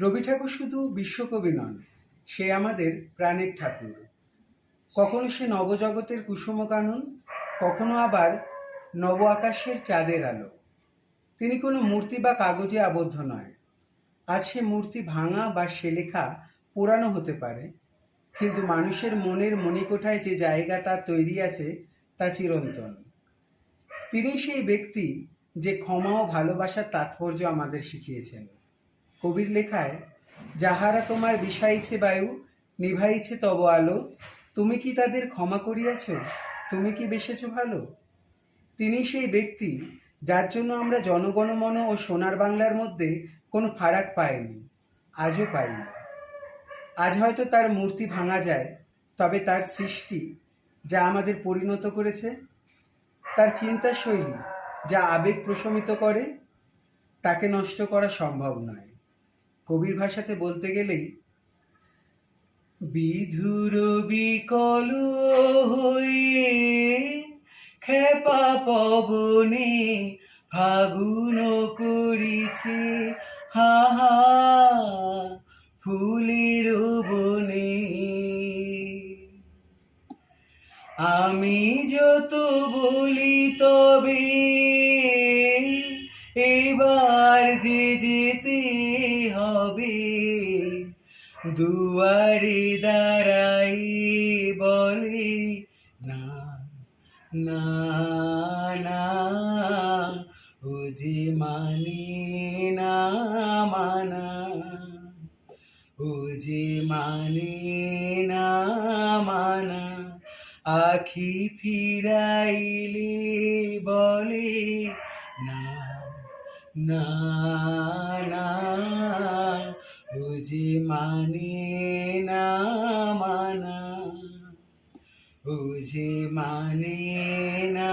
রবি ঠাকুর শুধু বিশ্বকবি নন, সে আমাদের প্রাণের ঠাকুর। কখনো সে নবজগতের কুসুম কানন, কখনো আবার নব আকাশের চাঁদের আলো। তিনি কোনো মূর্তি বা কাগজে আবদ্ধ নয়। আজ সে মূর্তি ভাঙা বা সে লেখা পুরানো হতে পারে, কিন্তু মানুষের মনের মণিকোঠায় যে জায়গা তার তৈরি আছে, তা চিরন্তন। তিনি সেই ব্যক্তি যে ক্ষমা ও ভালোবাসার তাৎপর্য আমাদের শিখিয়েছেন। কবির লেখায়, যাহারা তোমার বিষাইছে বায়ু, নিভাইছে তব আলো, তুমি কি তাদের ক্ষমা করিয়াছ? তুমি কি বেসেছ ভালো? তিনি সেই ব্যক্তি যার জন্য আমরা জনগণমন ও সোনার বাংলার মধ্যে কোনো ফারাক পাইনি, আজও পাই না আজ হয়তো তার মূর্তি ভাঙা যায়, তবে তার সৃষ্টি যা আমাদের পরিণত করেছে, তার চিন্তা শৈলী যা আবেগ প্রশমিত করে, তাকে নষ্ট করা সম্ভব নয়। কবির ভাষাতে বলতে গেলেই, বিধুর বিকল হয়ে খেপা পবনে ফাগুন করিছে, হা হা, ফুলের বনে। আমি যত বলি তবে এবার যে যেতে হবে, দুয়ারে দাঁড়াই বলে, না না না, ও যে মানে না মানা, ও যে মানে না মানা, আখি ফিরাইলে বলে না না না ও যে মানে না মানা ও যে মানে না